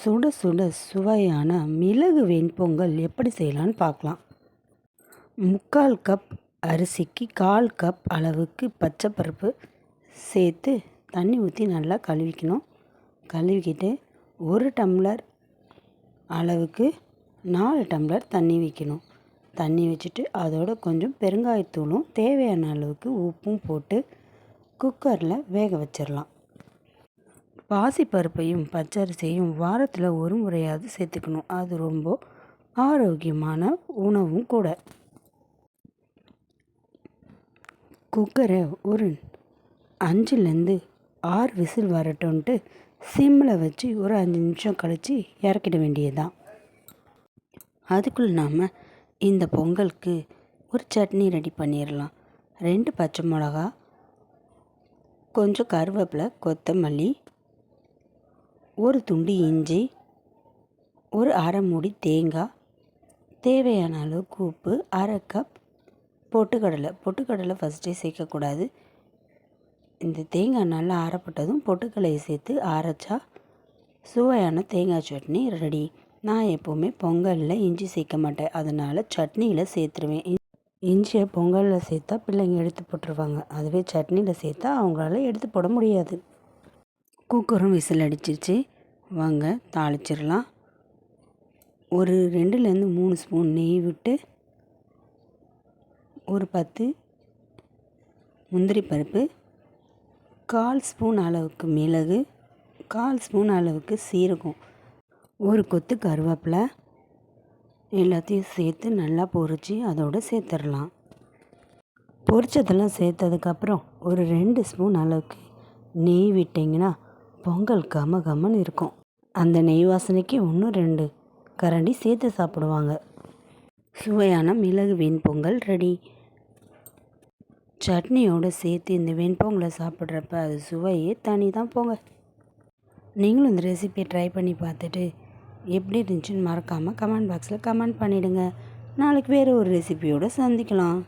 சுட சுட சுவையான மிளகு வெண்பொங்கல் எப்படி செய்யலான்னு பார்க்கலாம். முக்கால் கப் அரிசிக்கு கால் கப் அளவுக்கு பச்சை பருப்பு சேர்த்து தண்ணி ஊற்றி நல்லா கழுவிக்கணும். கழுவிக்கிட்டு ஒரு டம்ளர் அளவுக்கு நாலு டம்ளர் தண்ணி வைக்கணும். தண்ணி வச்சுட்டு அதோட கொஞ்சம் பெருங்காயத்தூளும் தேவையான அளவுக்கு உப்பும் போட்டு குக்கரில் வேக வச்சிடலாம் பாசிப்பருப்பையும் பச்சரிசியையும் வாரத்தில் ஒரு முறையாவது சேர்த்துக்கணும். அது ரொம்ப ஆரோக்கியமான உணவும் கூட. குக்கரை ஒரு அஞ்சுலேருந்து ஆறு விசில் வரட்டும்ன்ட்டு சிம்மில் வச்சு ஒரு அஞ்சு நிமிஷம் கழித்து இறக்கிட வேண்டியதுதான். அதுக்குள்ள நாம் இந்த பொங்கலுக்கு ஒரு சட்னி ரெடி பண்ணிடலாம் ரெண்டு பச்சை மிளகா கொஞ்சம் கருவேப்பிலை கொத்தமல்லி ஒரு துண்டு இஞ்சி ஒரு அரை மூடி தேங்காய் தேவையான அளவுக்கு உப்பு அரை கப் பொட்டுக்கடலை. பொட்டுக்கடலை ஃபஸ்ட்டே சேர்க்கக்கூடாது. இந்த தேங்காய் நல்லா அரைப்பட்டதும் பொட்டுக்கடலையை சேர்த்து அரைச்சா சுவையான தேங்காய் சட்னி ரெடி நான் எப்போவுமே பொங்கலில் இஞ்சி சேர்க்க மாட்டேன். அதனால் சட்னியில் சேர்த்துருவேன். இஞ்சியை பொங்கலில் சேர்த்தா பிள்ளைங்க எடுத்து போட்டுருவாங்க. அதுவே சட்னியில் சேர்த்தா அவங்களால எடுத்து போட முடியாது. குக்கரும் விசில் அடிச்சிருச்சு. வாங்க தாளிச்சிடலாம். ஒரு ரெண்டுலேருந்து மூணு ஸ்பூன் நெய் விட்டு ஒரு பத்து முந்திரி பருப்பு கால் ஸ்பூன் அளவுக்கு மிளகு கால் ஸ்பூன் அளவுக்கு சீரகம் ஒரு கொத்து கருவேப்பிலை எல்லாத்தையும் சேர்த்து நல்லா பொறிச்சு அதோடு சேர்த்துடலாம். பொரிச்சதெல்லாம் சேர்த்ததுக்கப்புறம் ஒரு ரெண்டு ஸ்பூன் அளவுக்கு நெய் விட்டிங்கன்னா பொங்கல் கம கமன்னு இருக்கும். அந்த நெய் வாசனைக்கு ஒன்று ரெண்டு கரண்டி சேர்த்து சாப்பிடுவாங்க. சுவையான மிளகு வெண்பொங்கல் ரெடி. சட்னியோடு சேர்த்து இந்த வெண்பொங்கலை சாப்பிட்றப்ப அது சுவையே தனி தான் போங்க. நீங்களும் இந்த ரெசிபியை ட்ரை பண்ணி பார்த்துட்டு எப்படி இருந்துச்சுன்னு மறக்காமல் கமெண்ட் பாக்ஸில் கமெண்ட் பண்ணிவிடுங்க நாளைக்கு வேறு ஒரு ரெசிபியோடு சந்திக்கலாம்.